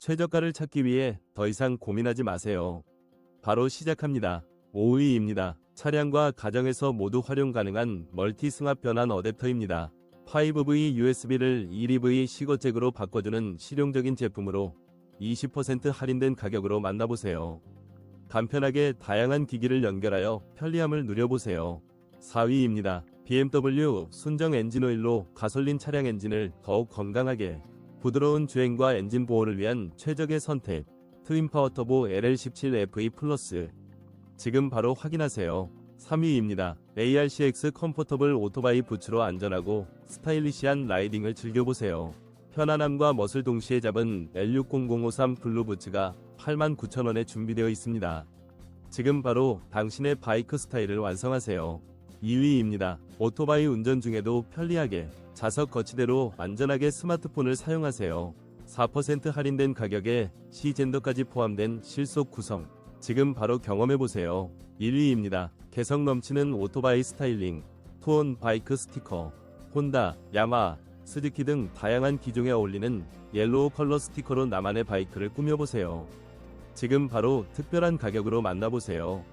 최저가를 찾기 위해 더 이상 고민하지 마세요. 바로 시작합니다. 5위입니다. 차량과 가정에서 모두 활용 가능한 멀티 승합 변환 어댑터입니다. 5V USB를 1EV 시거잭으로 바꿔주는 실용적인 제품으로 20% 할인된 가격으로 만나보세요. 간편하게 다양한 기기를 연결하여 편리함을 누려보세요. 4위입니다. BMW 순정 엔진오일로 가솔린 차량 엔진을 더욱 건강하게 부드러운 주행과 엔진 보호를 위한 최적의 선택 트윈파워 터보 LL17FE 플러스 지금 바로 확인하세요. 3위입니다. ARCX 컴포터블 오토바이 부츠로 안전하고 스타일리시한 라이딩을 즐겨보세요. 편안함과 멋을 동시에 잡은 L60053 블루 부츠가 89,000원에 준비되어 있습니다. 지금 바로 당신의 바이크 스타일을 완성하세요. 2위입니다. 오토바이 운전 중에도 편리하게 좌석 거치대로 안전하게 스마트폰을 사용하세요. 4% 할인된 가격에 시젠더까지 포함된 실속 구성. 지금 바로 경험해보세요. 1위입니다. 개성 넘치는 오토바이 스타일링, 투온 바이크 스티커, 혼다, 야마, 스즈키 등 다양한 기종에 어울리는 옐로우 컬러 스티커로 나만의 바이크를 꾸며보세요. 지금 바로 특별한 가격으로 만나보세요.